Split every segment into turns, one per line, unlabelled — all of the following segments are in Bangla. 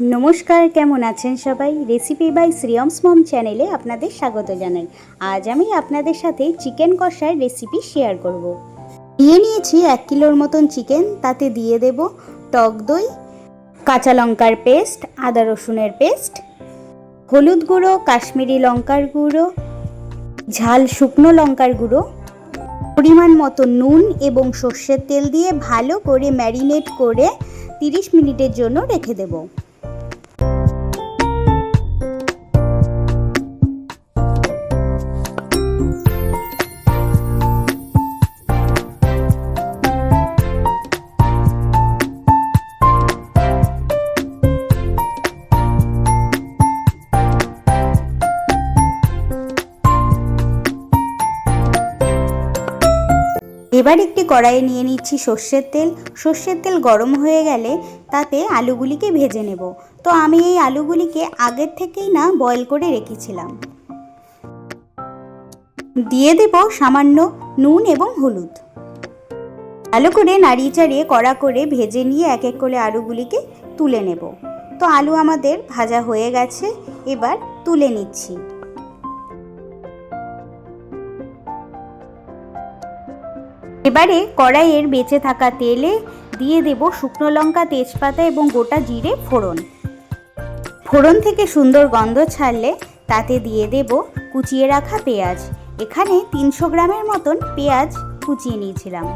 নমস্কার, কেমন আছেন সবাই? রেসিপি বাই শ্রিয়মস মম চ্যানেলে আপনাদের স্বাগত জানাই। আজ আমি আপনাদের সাথে চিকেন কষার রেসিপি শেয়ার করব। নিয়ে নিয়েছি এক কিলোর মতন চিকেন তাতে দিয়ে দেব টক দই, কাঁচা লঙ্কার পেস্ট আদা রসুনের পেস্ট হলুদ গুঁড়ো, কাশ্মীরি লঙ্কার গুঁড়ো, ঝাল শুকনো লঙ্কার গুঁড়ো, পরিমাণ মতো নুন এবং সর্ষের তেল দিয়ে ভালো করে ম্যারিনেট করে তিরিশ মিনিটের জন্য রেখে দেবো। এবার একটি কড়াইয়ে নিয়ে নিচ্ছি সর্ষের তেল। সর্ষের তেল গরম হয়ে গেলে তাতে আলুগুলিকে ভেজে নেব। তো আমি এই আলুগুলিকে আগের থেকেই না বয়েল করে রেখেছিলাম। দিয়ে দেব সামান্য নুন এবং হলুদ। ভালো করে নাড়িয়ে চাড়িয়ে কড়া করে ভেজে নিয়ে এক এক করে আলুগুলিকে তুলে নেব। তো আলু আমাদের ভাজা হয়ে গেছে। এবার তুলে নিচ্ছি। এবারে কড়াইয়ের বেঁচে থাকা তেলে দিয়ে দেব শুকনো লঙ্কা, তেজপাতা এবং গোটা জিরে ফোড়ন। ফোড়ন থেকে সুন্দর গন্ধ ছাড়লে তাতে দিয়ে দেব কুচিয়ে রাখা পেঁয়াজ। এখানে তিনশো গ্রামের মতন পেঁয়াজ কুচিয়ে নিয়েছিলাম।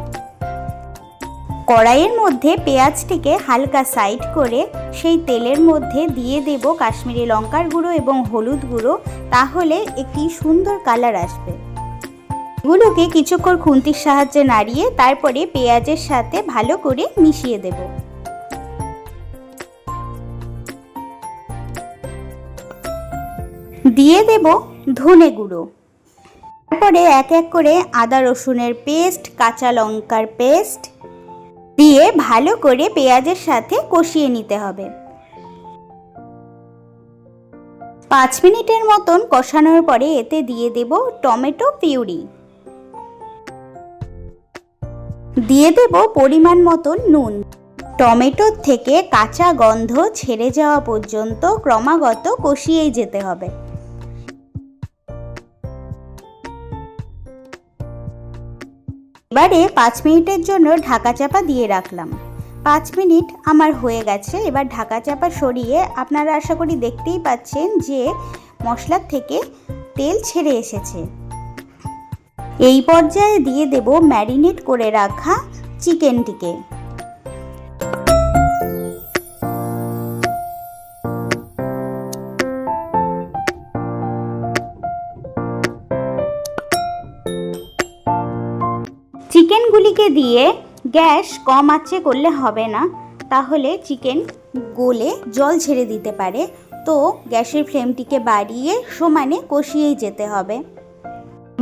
কড়াইয়ের মধ্যে পেঁয়াজটিকে হালকা সাইড করে সেই তেলের মধ্যে দিয়ে দেব কাশ্মীরি লঙ্কার গুঁড়ো এবং হলুদ গুঁড়ো। তাহলে একটি সুন্দর কালার আসবে। এগুলোকে কিছুক্ষণ খুন্তির সাহায্যে নাড়িয়ে তারপরে পেঁয়াজের সাথে ভালো করে মিশিয়ে দেব। দিয়ে দেব ধনে গুঁড়ো। তারপরে এক এক করে আদা রসুনের পেস্ট, কাঁচা লঙ্কার পেস্ট দিয়ে ভালো করে পেঁয়াজের সাথে কষিয়ে নিতে হবে। পাঁচ মিনিটের মতন কষানোর পরে এতে দিয়ে দেব টমেটো পিউরি। দিয়ে দেব পরিমাণ মতন নুন। টমেটোর থেকে কাঁচা গন্ধ ছেড়ে যাওয়া পর্যন্ত ক্রমাগত কষিয়েই যেতে হবে। এবারে পাঁচ মিনিটের জন্য ঢাকা চাপা দিয়ে রাখলাম। পাঁচ মিনিট আমার হয়ে গেছে, এবার ঢাকা চাপা সরিয়ে আপনারা আশা করি দেখতেই পাচ্ছেন যে মশলার থেকে তেল ছেড়ে এসেছে। এই পর্যায়ে দিয়ে দেব ম্যারিনেট করে রাখা চিকেনটিকে। চিকেনগুলিকে দিয়ে গ্যাস কম আঁচে করলে হবে না, তাহলে চিকেন গলে জল ছেড়ে দিতে পারে। তো গ্যাসের ফ্লেমটিকে বাড়িয়ে সমানে কষিয়েই যেতে হবে।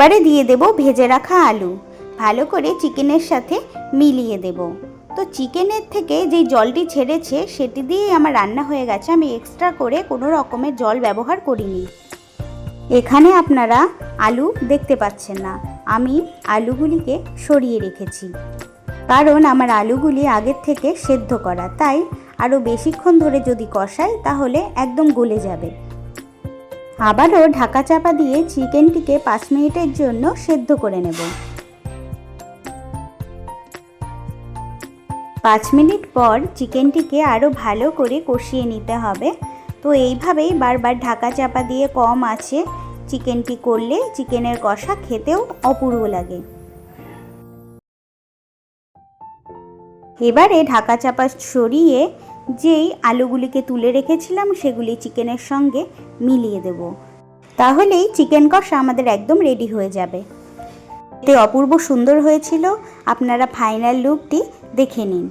এবারে দিয়ে দেব ভেজে রাখা আলু। ভালো করে চিকেনের সাথে মিলিয়ে দেব। তো চিকেনের থেকে যেই জলটি ছেড়েছে, সেটি দিয়েই আমার রান্না হয়ে গেছে। আমি এক্সট্রা করে কোনো রকমের জল ব্যবহার করিনি। এখানে আপনারা আলু দেখতে পাচ্ছেন না। আমি আলুগুলিকে সরিয়ে রেখেছি। কারণ আমার আলুগুলি আগের থেকে সেদ্ধ করা। তাই আরও বেশিক্ষণ ধরে যদি কষাই, তাহলে একদম গলে যাবে। আবারও ঢাকা চাপা দিয়ে চিকেনটিকে পাঁচ মিনিটের জন্য সেদ্ধ করে নেব। পাঁচ মিনিট পর চিকেনটিকে আরও ভালো করে কষিয়ে নিতে হবে। তো এইভাবেই বারবার ঢাকা চাপা দিয়ে কম আছে চিকেনটি করলে চিকেনের কষা খেতেও অপূর্ব লাগে। এবারে ঢাকা চাপা সরিয়ে যেই আলুগুলিকে তুলে রেখেছিলাম সেগুলি চিকেনের সঙ্গে মিলিয়ে দেব। তাহলেই চিকেন কষা আমাদের একদম রেডি হয়ে যাবে। এতে অপূর্ব সুন্দর হয়েছিল। আপনারা ফাইনাল লুকটি দেখে নিন।